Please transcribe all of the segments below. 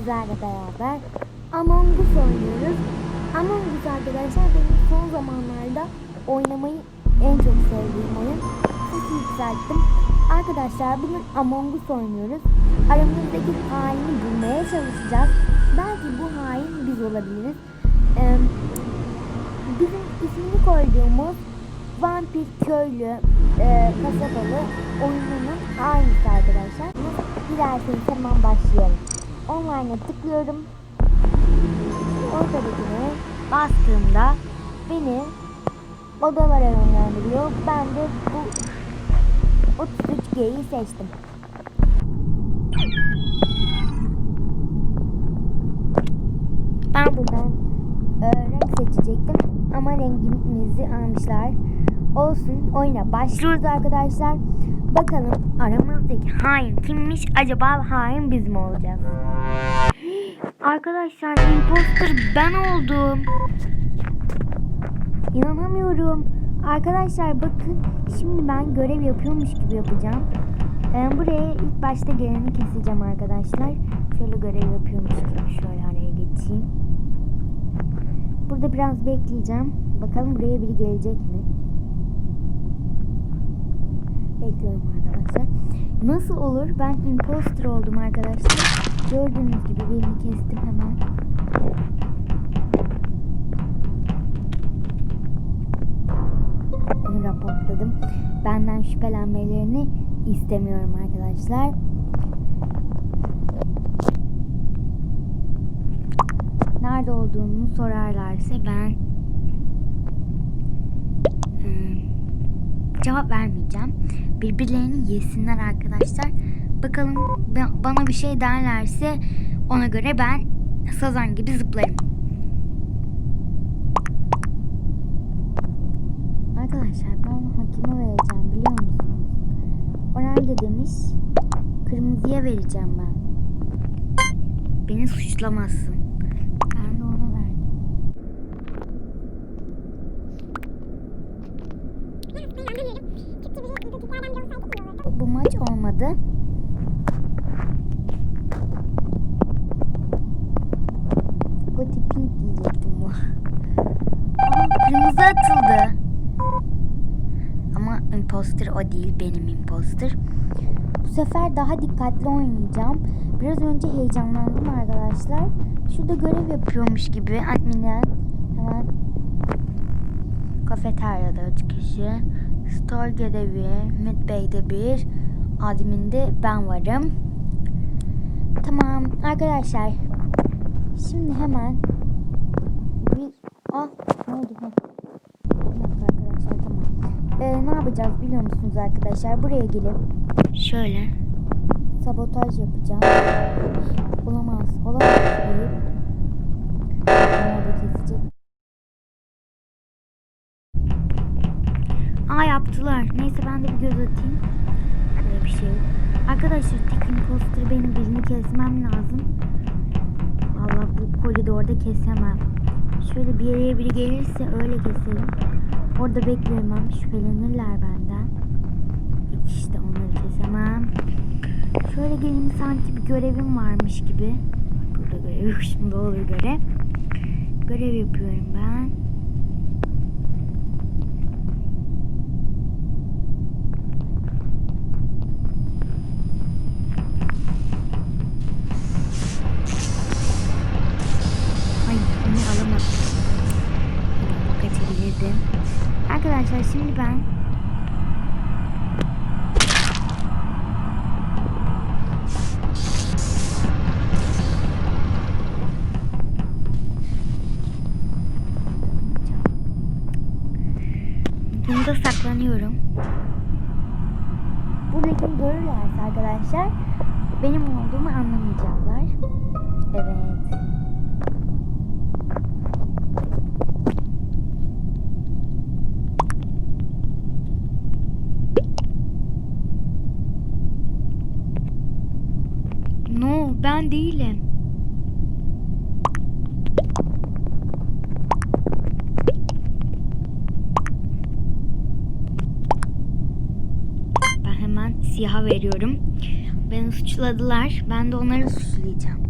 sizlerle beraber Among Us oynuyoruz. Among Us arkadaşlar benim son zamanlarda oynamayı en çok sevdiğim oyun. Sesi yükselttim. Arkadaşlar bugün Among Us oynuyoruz. Aramızdaki haini bulmaya çalışacağız. Belki bu hain biz olabiliriz. Ee, bizim ismini koyduğumuz vampir köylü e, kasabalı oyununun aynısı arkadaşlar. Dilerseniz hemen başlayalım. Online'a tıklıyorum. Ortadakine bastığımda beni odalara yönlendiriyor. Ben de bu 33G'yi seçtim. Ben buradan e, renk seçecektim ama rengimizi almışlar. Olsun oyuna başlıyoruz arkadaşlar. Bakalım aramızdaki hain kimmiş? Acaba hain biz mi olacağız? Arkadaşlar imposter ben oldum. İnanamıyorum. Arkadaşlar bakın şimdi ben görev yapıyormuş gibi yapacağım. Ee, buraya ilk başta geleni keseceğim arkadaşlar. Şöyle görev yapıyormuş gibi şöyle araya geçeyim. Burada biraz bekleyeceğim. Bakalım buraya biri gelecek mi? Bekliyorum arkadaşlar. Nasıl olur? Ben imposter oldum arkadaşlar. Gördüğünüz gibi birini kestim hemen. Onu raportladım. Benden şüphelenmelerini istemiyorum arkadaşlar. Nerede olduğunu sorarlarsa ben cevap vermeyeceğim. Birbirlerini yesinler arkadaşlar. Bakalım ba- bana bir şey derlerse ona göre ben sazan gibi zıplarım. Arkadaşlar ben hakime vereceğim biliyor musunuz? Oranga demiş kırmızıya vereceğim ben. Beni suçlamazsın. Ben de ona verdim. Bu olmadı. Goti pink diyecektim bu. Aa, kırmızı atıldı. Ama imposter o değil benim imposter. Bu sefer daha dikkatli oynayacağım. Biraz önce heyecanlandım arkadaşlar. Şurada görev yapıyormuş gibi adminden hemen kafeteryada üç kişi. Store görevi, Midbay'de bir, adminde ben varım. Tamam arkadaşlar. Şimdi hemen bir... Ah ne oldu? Ha. Arkadaşlar tamam. Ee, ne yapacağız biliyor musunuz arkadaşlar? Buraya gelip şöyle sabotaj yapacağım. Olamaz, olamaz deyip kesmem lazım. Valla bu koridorda kesemem. Şöyle bir yere biri gelirse öyle keserim. Orada bekliyorum ben şüphelenirler benden. İşte onları kesemem. Şöyle gelin sanki bir görevim varmış gibi. Burada görev şimdi olur görev. Görev yapıyorum ben. Kaçabilirdim. Arkadaşlar şimdi ben Bunda saklanıyorum. Buradaki görürlerse arkadaşlar benim olduğumu anlamayacaklar. Evet. Ben değilim. Ben hemen siyaha veriyorum. Beni suçladılar. Ben de onları suçlayacağım.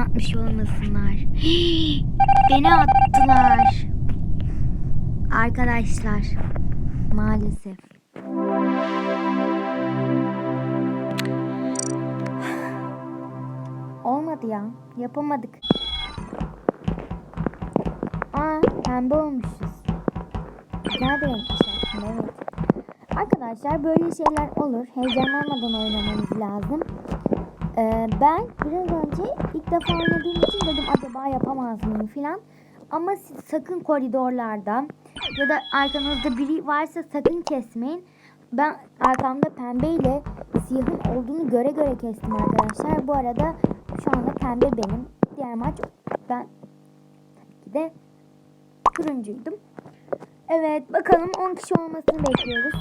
Atmış olmasınlar. Beni attılar. Arkadaşlar. Maalesef. Olmadı ya. Yapamadık. Aa pembe olmuşuz. Renkmiş aslında evet. Arkadaşlar böyle şeyler olur. Heyecanlanmadan oynamanız lazım. Ee, ben biraz önce ilk defa oynadığım için dedim acaba yapamaz mıyım filan. Ama siz sakın koridorlarda ya da arkanızda biri varsa sakın kesmeyin. Ben arkamda pembe ile siyahın olduğunu göre göre kestim arkadaşlar. Bu arada şu anda pembe benim. Diğer maç ben tabii ki de turuncuydum. Evet bakalım 10 kişi olmasını bekliyoruz.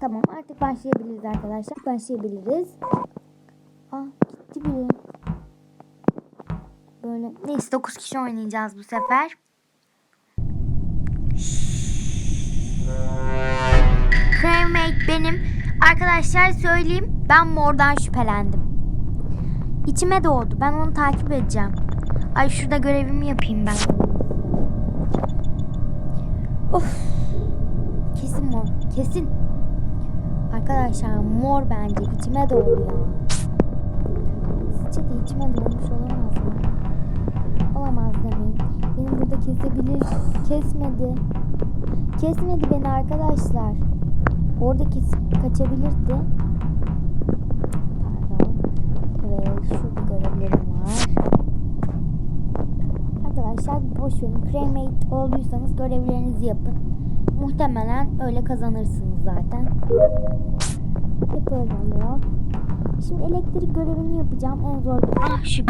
Tamam artık başlayabiliriz arkadaşlar. Başlayabiliriz. Aa gitti biri. Böyle neyse 9 kişi oynayacağız bu sefer. Cremate benim. Arkadaşlar söyleyeyim ben mordan şüphelendim. İçime doğdu. Ben onu takip edeceğim. Ay şurada görevimi yapayım ben. Of. Kesin mor. Kesin. Arkadaşlar mor bence içime doğdu ya. De içime doğmuş olamaz mı? Olamaz demeyin. Beni burada kesebilir. Kesmedi. Kesmedi beni arkadaşlar. Orada kesip kaçabilirdi. Pardon. Evet şurada görevlerim var. Arkadaşlar boş verin. Cremate olduysanız görevlerinizi yapın. Muhtemelen öyle kazanırsınız zaten. Hep öyle oluyor. Şimdi elektrik görevini yapacağım. En zor Ah şu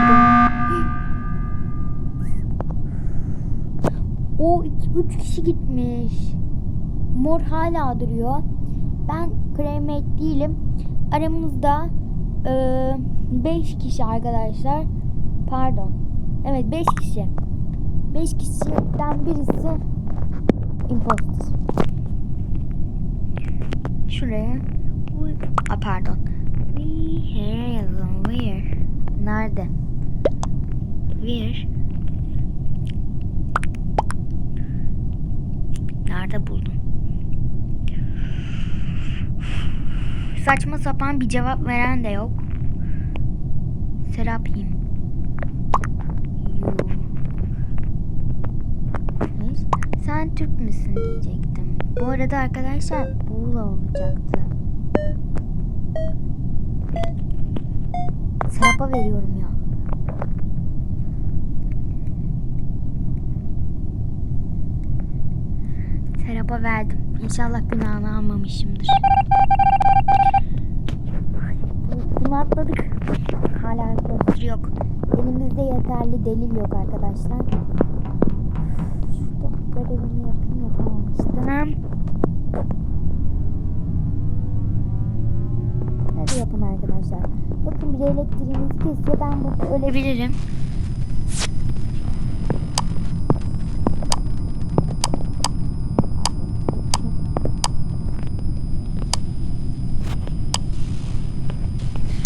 O 3 kişi gitmiş. Mor hala duruyor. Ben cremate değilim. Aramızda 5 kişi arkadaşlar. Pardon. Evet 5 kişi. 5 kişiden birisi imposter. Şuraya. A pardon. We here yazalım. Where? Nerede? Where? Nerede buldun? Saçma sapan bir cevap veren de yok. Serapim. Sen Türk müsün diyecektim. Bu arada arkadaşlar Buğla olacaktı. Serap'a veriyorum ya. Serap'a verdim. İnşallah günahını almamışımdır. Bunu atladık. Hala imposter yok. Elimizde yeterli delil yok arkadaşlar. Şurada görevimi yapayım yapamamıştım. Arkadaşlar. Bakın bir elektriğimizi kesiyor. Ben burada ölebilirim.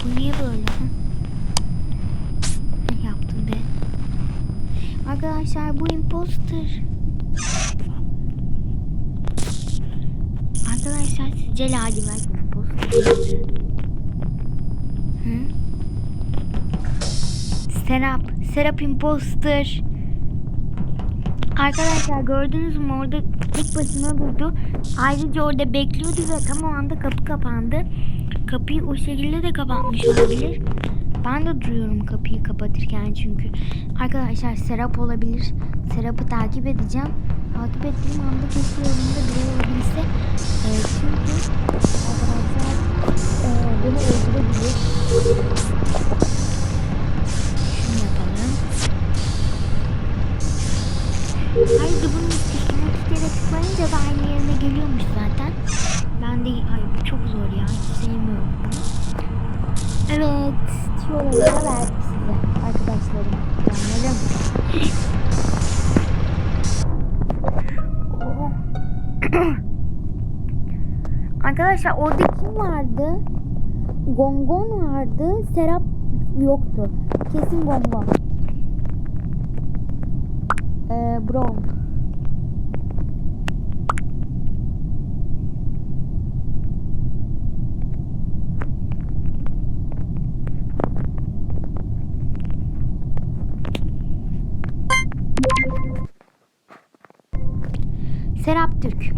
Bu niye böyle? Ne yaptım be? Arkadaşlar bu imposter. Arkadaşlar sizce lacivert imposter Serap. Serap imposter. Arkadaşlar gördünüz mü orada tek başına durdu. Ayrıca orada bekliyordu ve tam o anda kapı kapandı. Kapıyı o şekilde de kapatmış olabilir. Ben de duruyorum kapıyı kapatırken çünkü. Arkadaşlar Serap olabilir. Serap'ı takip edeceğim. Takip ettiğim anda keşke yanımda biri olabilse. Ee, çünkü arkadaşlar e, beni öldürebilir. Hayır bunun üstüne isteyerek tıklayınca da aynı yerine geliyormuş zaten. Ben de ay bu çok zor ya. Hiç sevmiyorum bunu. Evet. Tiyoları da verdik size arkadaşlarım. Canlarım. Oo. Arkadaşlar orada kim vardı? Gongon vardı. Serap yoktu. Kesin bomba. Ee, Brown. Serap Türk.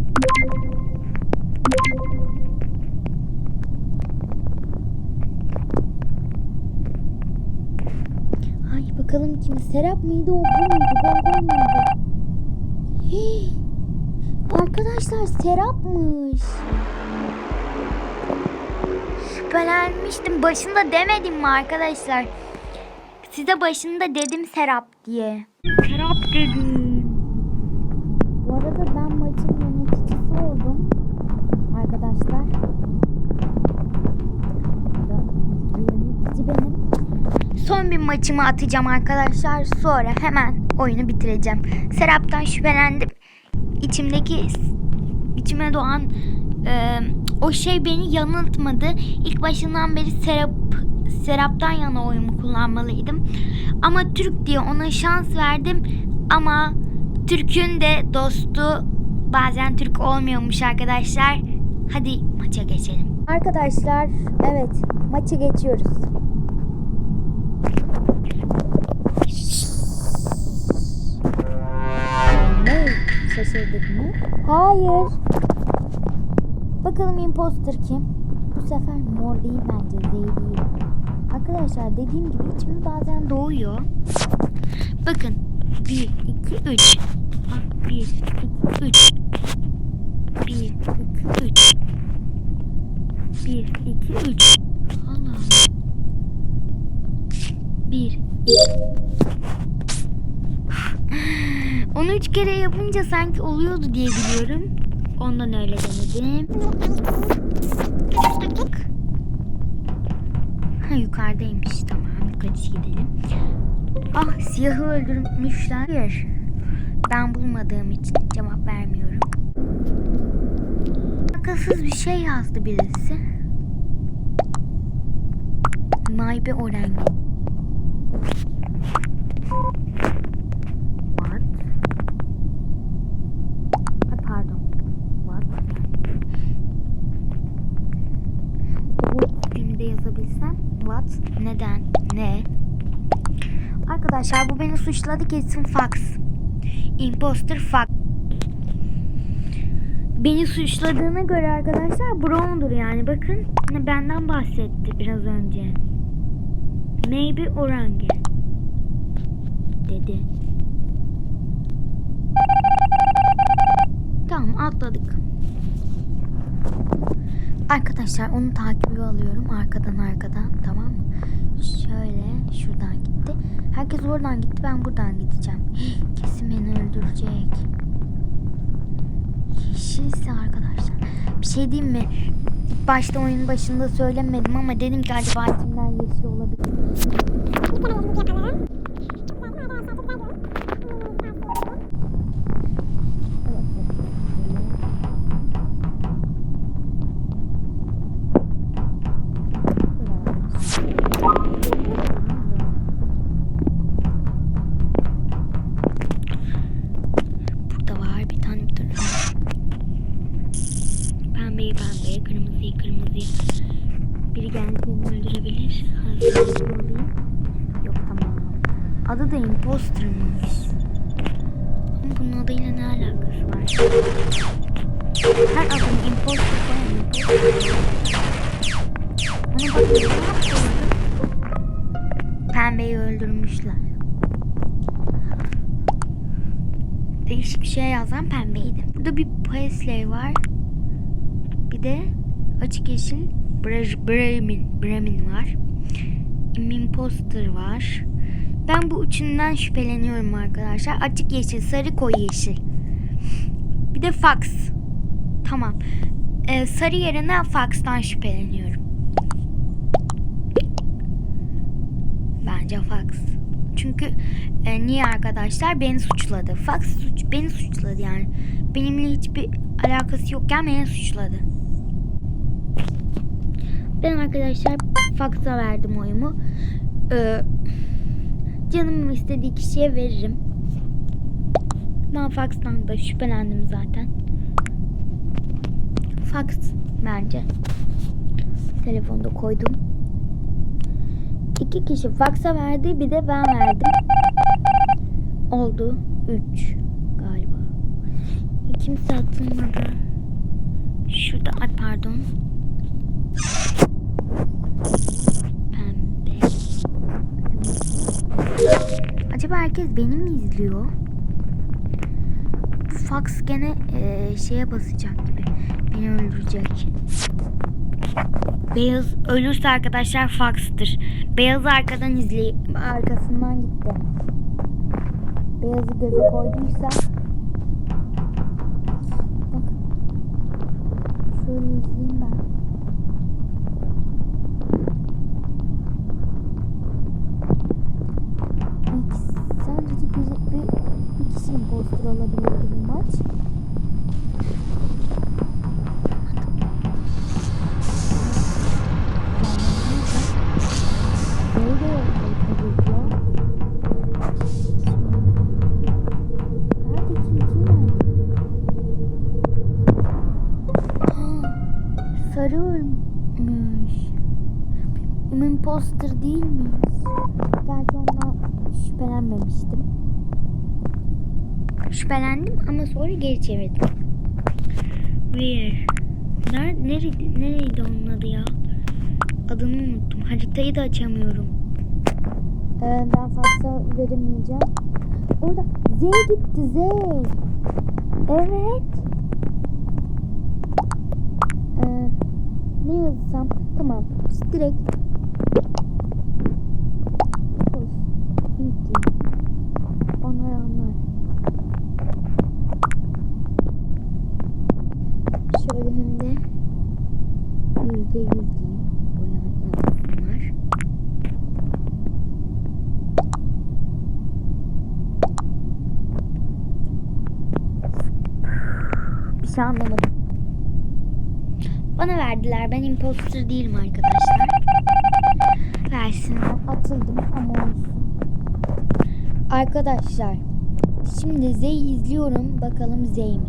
Ay bakalım kim? Serap mıydı o? Bu muydu? Bonbon muydu? Arkadaşlar Serap'mış. Şüphelenmiştim. Başında demedim mi arkadaşlar? Size başında dedim Serap diye. Serap dedim. Bir maçımı atacağım arkadaşlar. Sonra hemen oyunu bitireceğim. Serap'tan şüphelendim. İçimdeki içime doğan e, o şey beni yanıltmadı. İlk başından beri Serap Serap'tan yana oyumu kullanmalıydım. Ama Türk diye ona şans verdim. Ama Türk'ün de dostu bazen Türk olmuyormuş arkadaşlar. Hadi maça geçelim. Arkadaşlar evet maça geçiyoruz. Ne? Şaşırdık mı? Hayır. Bakalım imposter kim? Bu sefer mor değil bence Z değil. Arkadaşlar dediğim gibi içimi bazen doğuyor. Bakın. 1, 2, 3. 1, 2, 3. 1, 2, 3. 1, 2, 3. Allah. 1, 2. Onu üç kere yapınca sanki oluyordu diye biliyorum. Ondan öyle denedim. Ha yukarıdaymış tamam yukarı gidelim. Ah siyahı öldürmüşler. Hayır. Ben bulmadığım için cevap vermiyorum. Akılsız bir şey yazdı birisi. Maybe orange. Neden? Ne? Arkadaşlar bu beni suçladı kesin fax. Imposter fax. Beni suçladığına göre arkadaşlar Brown'dur yani. Bakın benden bahsetti biraz önce. Maybe orange dedi. Tamam atladık. Arkadaşlar onu takibi alıyorum arkadan arkadan tamam mı? Şöyle şuradan gitti. Herkes oradan gitti ben buradan gideceğim. Kesin beni öldürecek. Yeşilse arkadaşlar. Bir şey diyeyim mi? İlk başta oyunun başında söylemedim ama dedim ki acaba kimden yeşil olabilir? Pembeyi öldürmüşler. Değişik bir şey yazan pembeydi. Burada bir Paisley var. Bir de açık yeşil Bremen, Bremen var. Imposter var. Ben bu üçünden şüpheleniyorum arkadaşlar. Açık yeşil, sarı, koyu yeşil. Bir de fax. Tamam. Ee, sarı yerine fax'tan şüpheleniyorum. Bence fax. Çünkü e, niye arkadaşlar beni suçladı. Fax suç beni suçladı yani. Benimle hiçbir alakası yokken beni suçladı. Ben arkadaşlar fax'a verdim oyumu. Ee, canımın istediği kişiye veririm. Ben fax'tan da şüphelendim zaten. Fax bence. Telefonda koydum. İki kişi fax'a verdi bir de ben verdim. Oldu. Üç galiba. Kimse atılmadı. Şurada ay pardon. Pembe. Acaba herkes beni mi izliyor? Bu fax gene eee, şeye basacak gibi. Beni öldürecek. Beyaz ölürse arkadaşlar fax'tır. Beyaz arkadan izley arkasından gitti. Beyazı göze koyduysa bak şöyle izleyeyim ben. Sadece bir, bir, bir kişi impostor olabilir bu maç. Imposter değil mi? Gerçi ondan şüphelenmemiştim. Şüphelendim ama sonra geri çevirdim. Where? Nerede, nereydi, nereydi onun adı ya? Adını unuttum. Haritayı da açamıyorum. Ee, ben fazla veremeyeceğim. Orada Z gitti Z. Evet. Ee, ne yazsam? Tamam. Direkt. Şey anlamadım. Bana verdiler. Ben imposter değilim arkadaşlar. Versinler. Atıldım ama olsun. Arkadaşlar şimdi Z'yi izliyorum. Bakalım Z mi?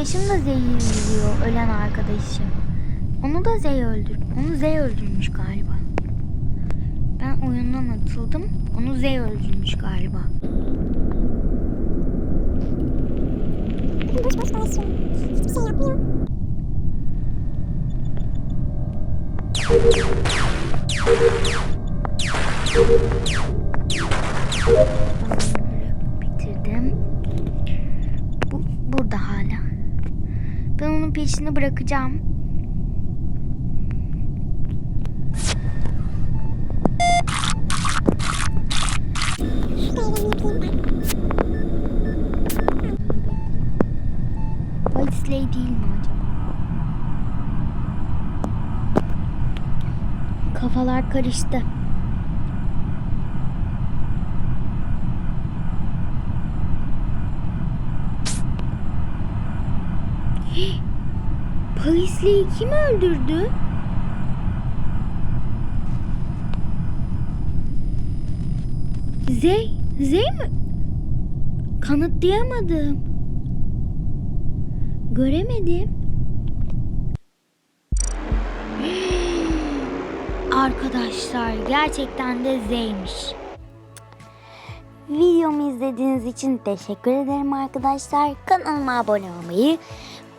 Arkadaşım da Z'yi izliyor. Ölen arkadaşım. Onu da Z öldür. Onu Z öldürmüş galiba. Ben oyundan atıldım. Onu Z öldürmüş galiba. Boş boş dolaşıyor. Hiçbir şey yapmıyor. Bunları peşini bırakacağım. White Slay değil mi acaba? Kafalar karıştı. Hih! Paisley'i kim öldürdü? Zey, Zey mi? Kanıtlayamadım. Göremedim. Arkadaşlar gerçekten de Z'ymiş. Videomu izlediğiniz için teşekkür ederim arkadaşlar. Kanalıma abone olmayı,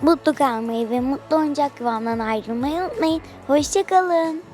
mutlu kalmayı ve mutlu oyuncak kıvamdan ayrılmayı unutmayın. Hoşçakalın.